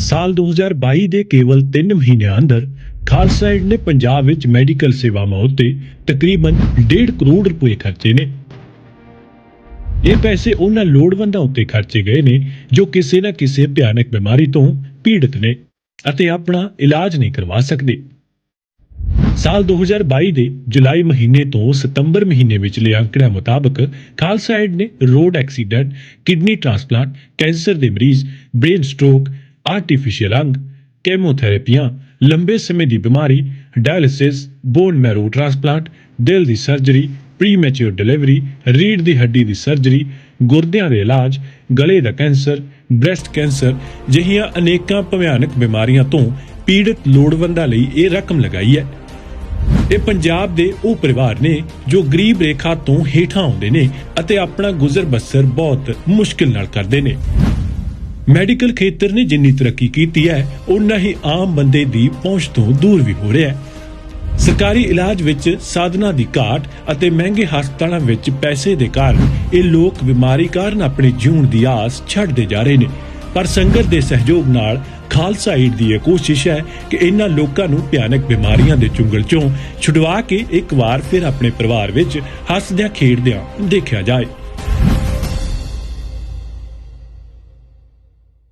ਸਾਲ 2022 ਦੇ ਕੇਵਲ 3 ਮਹੀਨਿਆਂ ਅੰਦਰ ਖਾਲਸਾ ਏਡ ਨੇ ਪੰਜਾਬ ਵਿੱਚ ਮੈਡੀਕਲ ਸੇਵਾਵਾਂ ਉੱਤੇ ਤਕਰੀਬਨ 1.5 ਕਰੋੜ ਰੁਪਏ ਖਰਚੇ ਨੇ। ਇਹ ਪੈਸੇ ਉਹਨਾਂ ਲੋੜਵੰਦਾਂ ਉੱਤੇ ਖਰਚੇ ਗਏ ਨੇ ਜੋ ਕਿਸੇ ਨਾ ਕਿਸੇ ਭਿਆਨਕ ਬਿਮਾਰੀ ਤੋਂ ਪੀੜਤ ਨੇ ਅਤੇ ਆਪਣਾ ਇਲਾਜ ਨਹੀਂ ਕਰਵਾ ਸਕਦੇ। ਸਾਲ 2022 ਦੇ ਜੁਲਾਈ ਮਹੀਨੇ ਤੋਂ ਸਤੰਬਰ ਮਹੀਨੇ ਵਿਚਲੇ ਅੰਕੜਿਆਂ ਮੁਤਾਬਕ ਖਾਲਸਾ ਏਡ ਨੇ road accident, kidney transplant, cancer ਦੇ ਮਰੀਜ਼, ਬ੍ਰੇਨ ਸਟ੍ਰੋਕ ਆਰਟੀਫੀਸ਼ੀਅਲ ਅੰਗ ਕੈਮੋਥੈਰੇਪੀਆਂ ਲੰਬੇ ਸਮੇਂ ਦੀ ਬਿਮਾਰੀ ਡਾਇਲਿਸਿਸ ਬੋਨ ਮੈਰੋ ਟ੍ਰਾਂਸਪਲਾਂਟ ਦਿਲ ਦੀ ਸਰਜਰੀ ਪ੍ਰੀਮੈਚੁਰ ਡਿਲੀਵਰੀ ਰੀੜ ਦੀ ਹੱਡੀ ਦੀ ਸਰਜਰੀ ਗੁਰਦਿਆਂ ਦੇ ਇਲਾਜ ਗਲੇ ਦਾ ਕੈਂਸਰ ਬ੍ਰੈਸਟ ਕੈਂਸਰ ਜਿਹੀਆਂ ਅਨੇਕਾਂ ਭਿਆਨਕ ਬਿਮਾਰੀਆਂ ਤੋਂ ਪੀੜਤ ਲੋੜਵੰਦਾਂ ਲਈ ਇਹ ਰਕਮ ਲਗਾਈ ਹੈ ਇਹ ਪੰਜਾਬ ਦੇ ਉਹ ਪਰਿਵਾਰ ਨੇ ਜੋ ਗਰੀਬ ਰੇਖਾ ਤੋਂ ਹੇਠਾਂ ਆਉਂਦੇ ਨੇ ਅਤੇ ਆਪਣਾ ਗੁਜ਼ਰ ਬਸਰ ਬਹੁਤ ਮੁਸ਼ਕਿਲ ਨਾਲ ਕਰਦੇ ਨੇ ਮੈਡੀਕਲ ਖੇਤਰ ਨੇ ਜਿੰਨੀ ਤਰੱਕੀ ਕੀਤੀ ਹੈ ਉਨਾ ਹੀ ਆਮ ਬੰਦੇ ਦੀ ਪਹੁੰਚ ਤੋਂ ਦੂਰ ਵੀ ਹੋ ਰਿਹਾ ਹੈ। ਸਰਕਾਰੀ ਇਲਾਜ ਵਿੱਚ ਸਾਧਨਾਂ ਦੀ ਘਾਟ ਅਤੇ ਮਹਿੰਗੇ ਹਸਪਤਾਲਾਂ ਵਿੱਚ ਪੈਸੇ ਦੇ ਕਾਰਨ ਇਹ ਲੋਕ ਬਿਮਾਰੀ ਕਾਰਨ ਆਪਣੇ ਜੀਉਣ ਦੀ ਆਸ ਛੱਡਦੇ ਜਾ ਰਹੇ ਨੇ। ਪਰ ਸੰਗਤ ਦੇ ਸਹਿਯੋਗ ਨਾਲ ਖਾਲਸਾ ਏਡ ਦੀ ਇਹ ਕੋਸ਼ਿਸ਼ ਹੈ ਕਿ ਇਹਨਾਂ ਲੋਕਾਂ ਨੂੰ ਭਿਆਨਕ ਬਿਮਾਰੀਆਂ ਦੇ ਚੁੰਗਲ ਚੋਂ ਛੁਡਵਾ ਕੇ ਇੱਕ ਵਾਰ ਫਿਰ ਆਪਣੇ ਪਰਿਵਾਰ ਵਿੱਚ ਹੱਸਦਿਆਂ ਖੇਡਦਿਆਂ ਦੇਖਿਆ ਜਾਏ।